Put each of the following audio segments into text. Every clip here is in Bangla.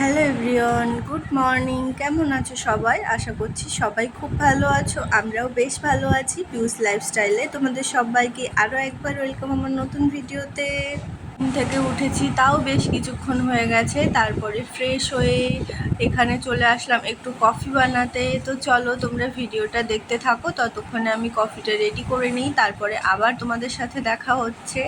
Hello everyone, good morning. কেমন আছো সবাই? আশা করছি সবাই খুব ভালো আছো, আমরাও বেশ ভালো আছি পিউস লাইফস্টাইলে তোমাদের সবাইকে আরও একবার ওয়েলকাম আমার নতুন ভিডিওতে। ঘুম থেকে উঠেছি, তাও বেশ কিছুক্ষণ হয়ে গেছে, তারপরে ফ্রেশ হয়ে এখানে চলে আসলাম একটু কফি বানাতে। তো চলো তোমরা ভিডিওটা দেখতে থাকো, ততক্ষণে আমি কফিটা রেডি করে নিই, তারপরে আবার তোমাদের সাথে দেখা হচ্ছে।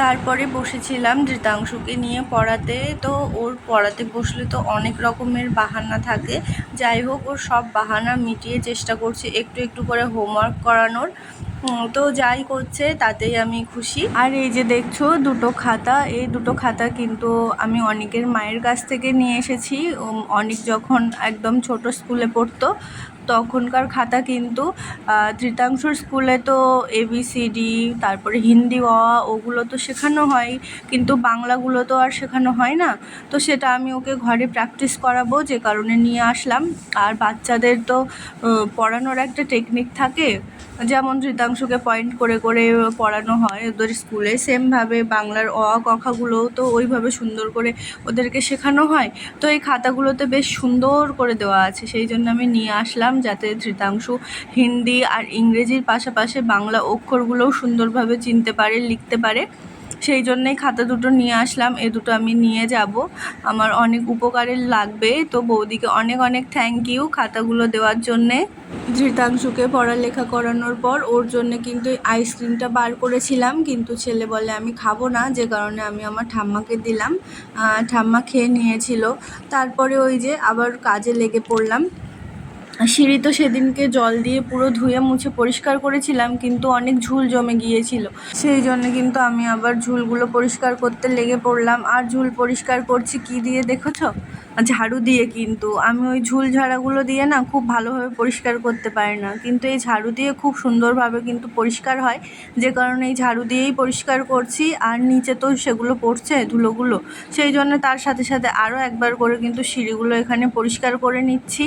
তারপরে বসেছিলাম ধৃতাংশুকে নিয়ে পড়াতে। তো ওর পড়াতে বসলে তো অনেক রকমের বাহানা থাকে। যাই হোক, ওর সব বাহানা মিটিয়ে চেষ্টা করছি একটু একটু করে হোমওয়ার্ক করানোর। তো যাই করছে, তাতেই আমি খুশি। আর এই যে দেখছ, দুটো খাতা, এই দুটো খাতা কিন্তু আমি অনেকের মায়ের কাছ থেকে নিয়ে এসেছি। অনেক যখন একদম ছোট স্কুলে পড়তো তখনকার খাতা কিন্তু আহ, স্কুলে তো এবিসিডি তারপরে হিন্দি অ ওগুলো তো শেখানো হয় কিন্তু বাংলাগুলো তো আর শেখানো হয় না। তো সেটা আমি ওকে ঘরে প্র্যাকটিস করাবো যে কারণে নিয়ে আসলাম। আর বাচ্চাদের তো পড়ানোর একটা টেকনিক থাকে যেমন ধৃতাংশুকে পয়েন্ট করে করে পড়ানো হয় ওদের স্কুলে। সেমভাবে বাংলার অ আ ক খাগুলোও তো ওইভাবে সুন্দর করে ওদেরকে শেখানো হয়। তো এই খাতাগুলোতে বেশ সুন্দর করে দেওয়া আছে সেই জন্য আমি নিয়ে আসলাম। যাতে ধৃতাংশু হিন্দি আর ইংরেজির পাশাপাশি বাংলা অক্ষরগুলোও সুন্দরভাবে চিনতে পারে, লিখতে পারে। সেই জন্যেই খাতা দুটো নিয়ে আসলাম। এ দুটো আমি নিয়ে যাব। আমার অনেক উপকারে লাগবে। তো বৌদিকে অনেক অনেক থ্যাংক ইউ খাতাগুলো দেওয়ার জন্যে। ধৃতাংশুকে পড়ালেখা করানোর পর ওর জন্য কিন্তু আইসক্রিমটা বার করেছিলাম। কিন্তু ছেলে বলে, আমি খাব না। যে কারণে আমি আমার ঠাম্মাকে দিলাম। ঠাম্মা খেয়ে নিয়েছিল। তারপরে ওই যে আবার কাজে লেগে পড়লাম। সিঁড়ি তো সেদিনকে জল দিয়ে পুরো ধুয়ে মুছে পরিষ্কার করেছিলাম, কিন্তু অনেক ঝুল জমে গিয়েছিল। সেই জন্য কিন্তু আমি আবার ঝুলগুলো পরিষ্কার করতে লেগে পড়লাম। আর ঝুল পরিষ্কার করছি কি দিয়ে দেখেছ? ঝাড়ু দিয়ে কিন্তু। আমি ওই ঝুল ঝাড়াগুলো দিয়ে না খুব ভালোভাবে পরিষ্কার করতে পারি না। কিন্তু এই ঝাড়ু দিয়ে খুব সুন্দরভাবে কিন্তু পরিষ্কার হয়। যে কারণে এই ঝাড়ু দিয়েই পরিষ্কার করছি। আর নিচে তো সেগুলো পড়ছে, ধুলোগুলো। সেই জন্য তার সাথে সাথে আরও একবার করে কিন্তু সিঁড়িগুলো এখানে পরিষ্কার করে নিচ্ছি।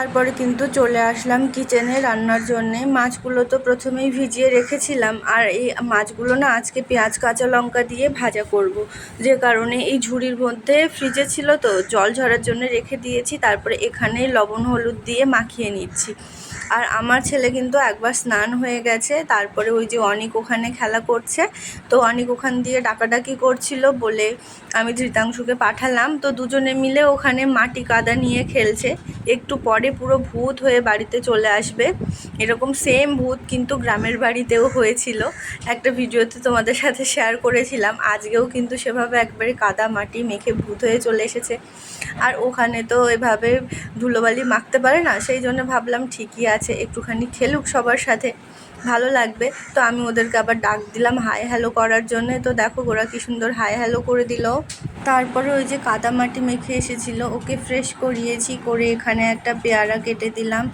তারপরে কিন্তু চলে আসলাম কিচেনে রান্নার জন্যে। মাছগুলো তো প্রথমেই ভিজিয়ে রেখেছিলাম। আর এই মাছগুলো না আজকে পেঁয়াজ, কাঁচা লঙ্কা দিয়ে ভাজা করব। যে কারণে এই ঝুড়ির মধ্যে ফ্রিজে ছিল তো, জল ঝরার জন্য রেখে দিয়েছি। তারপরে এখানে লবণ, হলুদ দিয়ে মাখিয়ে নিচ্ছি। আর আমার ছেলে কিন্তু একবার স্নান হয়ে গেছে। তারপরে ওই যে অনেক ওখানে খেলা করছে। তো অনেক ওখান দিয়ে ডাকাডাকি করছিল বলে আমি ধৃতাংশুকে পাঠালাম। তো দুজনে মিলে ওখানে মাটি কাদা নিয়ে খেলছে। একটু পরে পুরো ভূত হয়ে বাড়িতে চলে আসবে। এরকম সেম ভূত কিন্তু গ্রামের বাড়িতেও হয়েছিল। একটা ভিডিওতে তোমাদের সাথে শেয়ার করেছিলাম। আজকেও কিন্তু সেভাবে একবারে কাদা মাটি মেখে ভূত হয়ে চলে এসেছে। আর ওখানে তো এভাবে ধুলোবালি মাখতে পারে না, সেই জন্য ভাবলাম ঠিকই আছে, একটুখানি খেলুক সবার সাথে। ভালো লাগবে। তো আমি ওদেরকে আবার ডাক দিলাম হাই হ্যালো করার জন্য। তো দেখো ওরা কি সুন্দর হাই হ্যালো করে দিল। তারপরে ওই যে কাদা মাটি মেখে এসেছিল। ওকে ফ্রেশ করিয়েছি, করে এখানে একটা পেয়ারা কেটে দিলাম।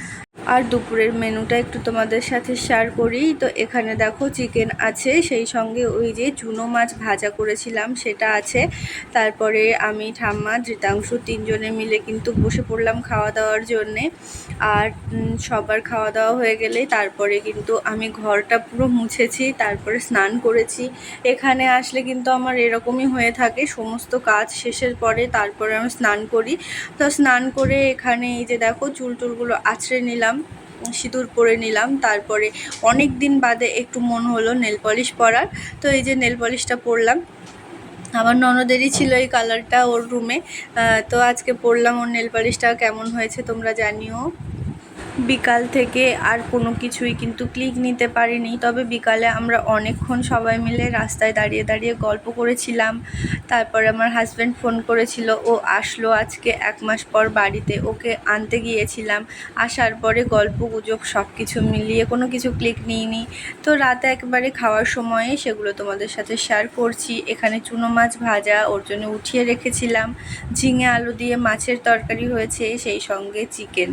আর দুপুরের মেনুটা একটু তোমাদের সাথে শেয়ার করি। তো এখানে দেখো চিকেন আছে, সেই সঙ্গে ওই যে চুনো মাছ ভাজা করেছিলাম, সেটা আছে। তারপরে আমি ঠাম্মা ধৃতাংশ তিনজনে মিলে কিন্তু বসে পড়লাম খাওয়া দাওয়ার জন্যে। আর সবার খাওয়া দাওয়া হয়ে গেলে তারপরে কিন্তু আমি ঘরটা পুরো মুছেছি, তারপরে স্নান করেছি। এখানে আসলে কিন্তু আমার এরকমই হয়ে থাকে, সমস্ত কাজ শেষের পরে তারপরে আমি স্নান করি। তো স্নান করে এখানে এই যে দেখো চুল টুলগুলো আছড়ে নিলাম সিঁদুর পরে নিলাম। তারপরে অনেক দিন বাদে একটু মন হলো নেল পলিশ পরার। তো এই যে নেল পলিশটা পরলাম। আমার ননদেরই ছিল এই কালারটা ওর রুমে তো আজকে পরলাম ওর নেল পলিশটা। কেমন হয়েছে তোমরা জানিও। বিকাল থেকে আর কোনো কিছুই কিন্তু ক্লিক নিতে পারিনি। তবে বিকালে আমরা অনেকক্ষণ সবাই মিলে রাস্তায় দাঁড়িয়ে দাঁড়িয়ে গল্প করেছিলাম। তারপরে আমার হাজব্যান্ড ফোন করেছিল, ও আসলো আজকে এক মাস পর বাড়িতে, ওকে আনতে গিয়েছিলাম। আসার পরে গল্প গুজব সব কিছু মিলিয়ে কোনো কিছু ক্লিক নিইনি। তো রাতে একবারে খাওয়ার সময়ে সেগুলো তোমাদের সাথে শেয়ার করছি। এখানে চুনো মাছ ভাজা, ওর জন্য উঠিয়ে রেখেছিলাম। ঝিঙে আলু দিয়ে মাছের তরকারি হয়েছে, সেই সঙ্গে চিকেন